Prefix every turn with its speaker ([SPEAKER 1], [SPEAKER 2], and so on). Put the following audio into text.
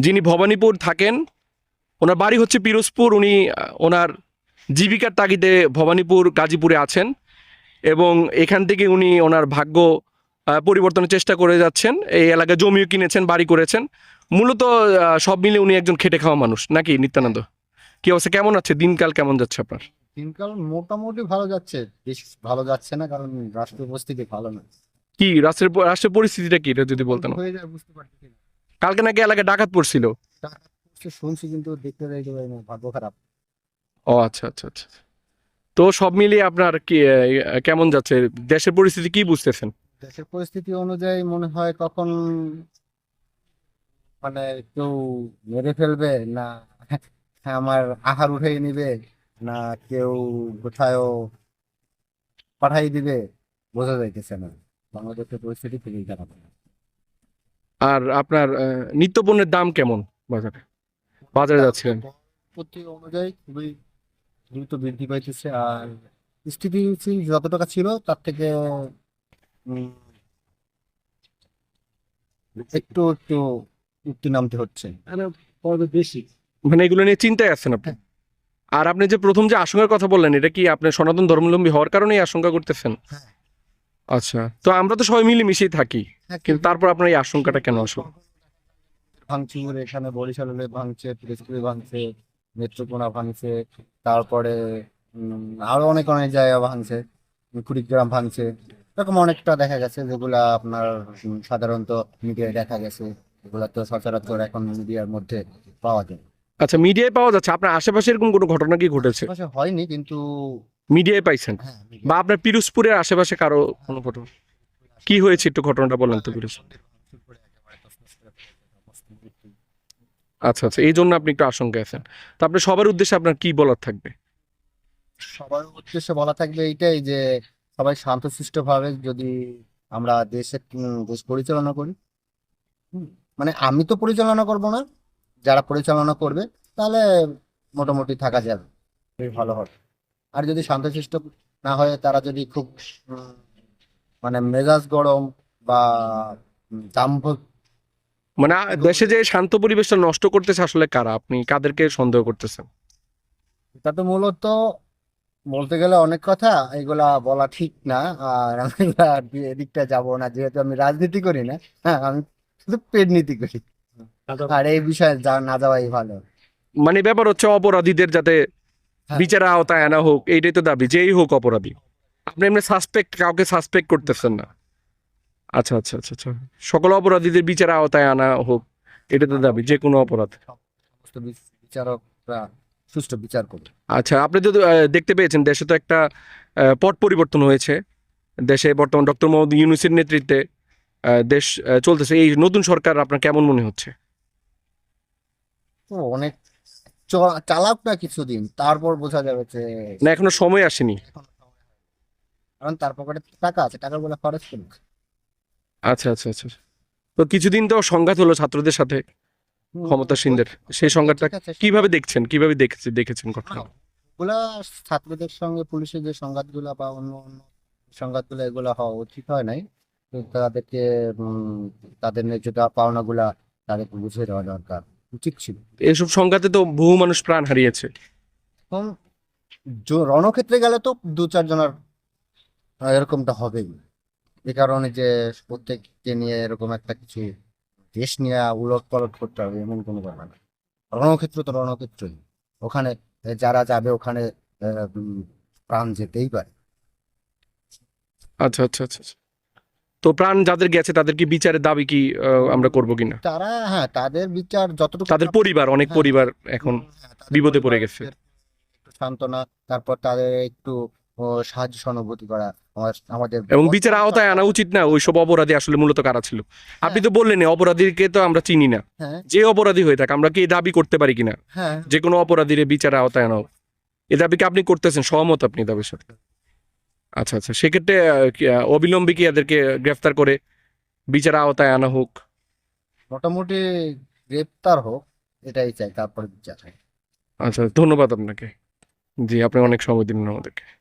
[SPEAKER 1] যিনি ভবানীপুর থাকেন ওনার বাড়ি হচ্ছে পিরোজপুর উনি ওনার জীবিকার তাগিদে ভবানীপুর গাজীপুরে আছেন এবং এখান থেকে উনি ওনার ভাগ্য পরিবর্তনের চেষ্টা করে যাচ্ছেন। এই এলাকায় জমিও কিনেছেন বাড়ি করেছেন। মূলত সব মিলে উনি একজন খেটে খাওয়া মানুষ নাকি নিত্যানন্দ? কি অবস্থা? কেমন আছে? দিনকাল কেমন যাচ্ছে আপনার?
[SPEAKER 2] দিনকাল মোটামুটি ভালো যাচ্ছে বেশ ভালো যাচ্ছে না কারণ রাষ্ট্র উপস্থিতি ভালো না।
[SPEAKER 1] কি রাষ্ট্রের রাষ্ট্রের পরিস্থিতিটা কি এটা যদি বলতেন।
[SPEAKER 2] হয়ে যায় বুঝতে পারছি
[SPEAKER 1] কালকে নাকি এলাকায় ডাকাত পড়ছিল?
[SPEAKER 2] শুনছি কিন্তু দেখতে দেখতে পাই না ভাগ্য খারাপ।
[SPEAKER 1] ও আচ্ছা আচ্ছা আচ্ছা। তো সব মিলিয়ে আপনার কি কেমন যাচ্ছে? দেশের পরিস্থিতি কি বুঝতেছেন?
[SPEAKER 2] দেশের পরিস্থিতি অনুযায়ী মনে হয় কখন মানে কেউ মেরে ফেলবে না আমার আহার উঠে নিবে না কেউ কোথাও পাঠাই দিবে বোঝা যাইতেছে না। বাংলাদেশের পরিস্থিতি খুবই খারাপ।
[SPEAKER 1] আর আপনার আহ, নিত্যপণ্যের দাম কেমন বাজারে? বাজারে যাচ্ছিলেন?
[SPEAKER 2] প্রতি অনুযায়ী খুবই দ্রুত বৃদ্ধি পাইতেছে আর স্থিতিশীল যত টাকা ছিল তার থেকে একটু একটু উঠতে নামতে হচ্ছে। বেশি।
[SPEAKER 1] মানে এগুলো নিয়ে চিন্তায় আছেন আপনি? আর আপনি যে প্রথম যে আশঙ্কার কথা বললেন এটা কি আপনি সনাতন ধর্মাবলম্বী হওয়ার কারণে আশঙ্কা করতেছেন?
[SPEAKER 2] হ্যাঁ।
[SPEAKER 1] আচ্ছা তো আমরা তো সবাই মিলেমিশেই থাকি কিন্তু তারপর আপনার এই আশঙ্কাটা কেন আসলো?
[SPEAKER 2] ভাঙচুর এখানে বরিশালে ভাঙছে পিরোজপুরে ভাঙছে নেত্রকোনা ভাঙছে তারপরে আরও অনেক অনেক জায়গা ভাঙছে কুড়িগ্রাম ভাঙছে এরকম অনেকটা দেখা গেছে যেগুলা আপনার সাধারণত মিডিয়ায় দেখা গেছে এগুলা তো সচরাচর এখন মিডিয়ার মধ্যে পাওয়া যায়।
[SPEAKER 1] আচ্ছা মিডিয়ায় পাওয়া যাচ্ছে আপনার আশেপাশে এরকম কোনো ঘটনা কি ঘটেছে?
[SPEAKER 2] হয়নি কিন্তু
[SPEAKER 1] মিডিয়ায় পাইছেন?
[SPEAKER 2] হ্যাঁ
[SPEAKER 1] বা আপনার পিরোজপুরের আশেপাশে কারও কোনো ঘটনা কি হয়েছে একটু ঘটনাটা বলেন তো পিরোজ আচ্ছা আচ্ছা এই জন্য আপনি একটু আশঙ্কায় আছেন। তো আপনি সবার উদ্দেশ্যে আপনার কি বলার থাকবে?
[SPEAKER 2] সবার উদ্দেশ্যে বলা থাকবে এইটাই যে সবাই শান্তশিষ্ট ভাবে যদি আমরা দেশের দেশ পরিচালনা করি। মানে আমি তো পরিচালনা করব না যারা পরিচালনা করবে তাহলে মোটামুটি থাকা যাবে। ভালো হবে। আর যদি শান্তশিষ্ট না হয় তারা যদি খুব মানে মেজাজ গরম বা দাম্ভ
[SPEAKER 1] মানে দেশে যে শান্ত পরিবেশটা নষ্ট করতেছে আসলে কারা? আপনি কাদেরকে সন্দেহ করতেছেন?
[SPEAKER 2] এটা তো মূলত বলতে গেলে অনেক কথা এগুলা বলা ঠিক না। আর আমি এদিকটা যাব না যেহেতু আমি রাজনীতি করি না হ্যাঁ আমি শুধু পেট নীতি করি। আর এই বিষয়ে যা না যাওয়াই ভালো।
[SPEAKER 1] মানে ব্যাপার হচ্ছে অপরাধীদের যাতে
[SPEAKER 2] হ্যাঁ।
[SPEAKER 1] বিচারের আওতায় আনা হোক এইটাই তো দাবি যেই হোক অপরাধী। আপনি এমনি সাসপেক্ট কাউকে সাসপেক্ট করতেছেন না। আচ্ছা আচ্ছা আচ্ছা আচ্ছা। সকল অপরাধীদের বিচারের আওতায় আনা হোক এটা তো দাবি যে কোনো অপরাধ।
[SPEAKER 2] বিচারকরা সুষ্ঠু বিচার করবে।
[SPEAKER 1] আচ্ছা আপনি যদি আহ, দেখতে পেয়েছেন দেশে তো একটা পট পরিবর্তন হয়েছে। দেশে বর্তমান ডক্টর মোহাম্মদ ইউনুসের নেতৃত্বে আহ, দেশ চলতেছে। এই নতুন সরকার আপনার কেমন মনে হচ্ছে?
[SPEAKER 2] তো অনেক চালাক না কিছুদিন তারপর বোঝা যাবে যে
[SPEAKER 1] না এখনও সময় আসেনি।
[SPEAKER 2] কারণ তার পকেটে টাকা আছে টাকাগুলো খরচ করুক
[SPEAKER 1] আচ্ছা আচ্ছা আচ্ছা তো কিছুদিন তো সংঘাত হলো ছাত্রদের সাথে ক্ষমতাসীনদের। সেই সংঘাতটা
[SPEAKER 2] ঠিক আছে,
[SPEAKER 1] কীভাবে দেখছেন? কীভাবে দেখেছেন দেখেছেন ঘটনা
[SPEAKER 2] ওগুলা ছাত্রদের সঙ্গে পুলিশের যে সংঘাতগুলো বা অন্য অন্য সংঘাতগুলো এগুলো হওয়া উচিত হয় নাই। তাদেরকে তাদের ন্যায্য পাওনাগুলা তাদেরকে বুঝিয়ে দেওয়া দরকার। উচিত ছিল।
[SPEAKER 1] এসব সংঘাতে তো বহু মানুষ প্রাণ হারিয়েছে।
[SPEAKER 2] রণক্ষেত্রে গেলে তো দু চারজনের এরকমটা হবেই। এ কারণে যে প্রত্যেককে নিয়ে এরকম একটা কিছু দেশ নিয়ে উলট পালট করতে হবে এমন কোনো ব্যাপার না। রণক্ষেত্র তো রণক্ষেত্রই। ওখানে যারা যাবে ওখানে প্রাণ যেতেই পারে।
[SPEAKER 1] আচ্ছা আচ্ছা আচ্ছা আচ্ছা। তো প্রাণ যাদের গেছে তাদের কি বিচারের দাবি কি আমরা করব কিনা?
[SPEAKER 2] তারা হ্যাঁ তাদের বিচার যতটুকু
[SPEAKER 1] তাদের পরিবার অনেক
[SPEAKER 2] হ্যাঁ।
[SPEAKER 1] পরিবার এখন
[SPEAKER 2] হ্যাঁ,
[SPEAKER 1] বিপদে পড়ে গেছে।
[SPEAKER 2] সান্ত্বনা তারপর তাদের একটু সাহায্য সহানুভূতি করা আমাদের
[SPEAKER 1] এবং বিচার আওতায় আনা উচিত না ওইসব অপরাধী আসলে মূলত কারা ছিল? আপনি তো বললেন অপরাধীকে তো আমরা চিনি না।
[SPEAKER 2] হ্যাঁ।
[SPEAKER 1] যে অপরাধী হয়ে থাকে আমরা কি দাবি করতে পারি কিনা?
[SPEAKER 2] হ্যাঁ।
[SPEAKER 1] যে কোনো অপরাধীর বিচার আওতায় আনা এ দাবি কি আপনি করতেছেন? সহমত আপনি দাবির সাথে? আচ্ছা আচ্ছা। সেক্ষেত্রে অবিলম্বে কি এদেরকে গ্রেফতার করে বিচার আওতায় আনা হোক?
[SPEAKER 2] মোটামুটি গ্রেফতার হোক এটাই চাই তারপরে বিচার হয়।
[SPEAKER 1] আচ্ছা ধন্যবাদ আপনাকে। জি আপনি অনেক সময় দিন আমাদেরকে।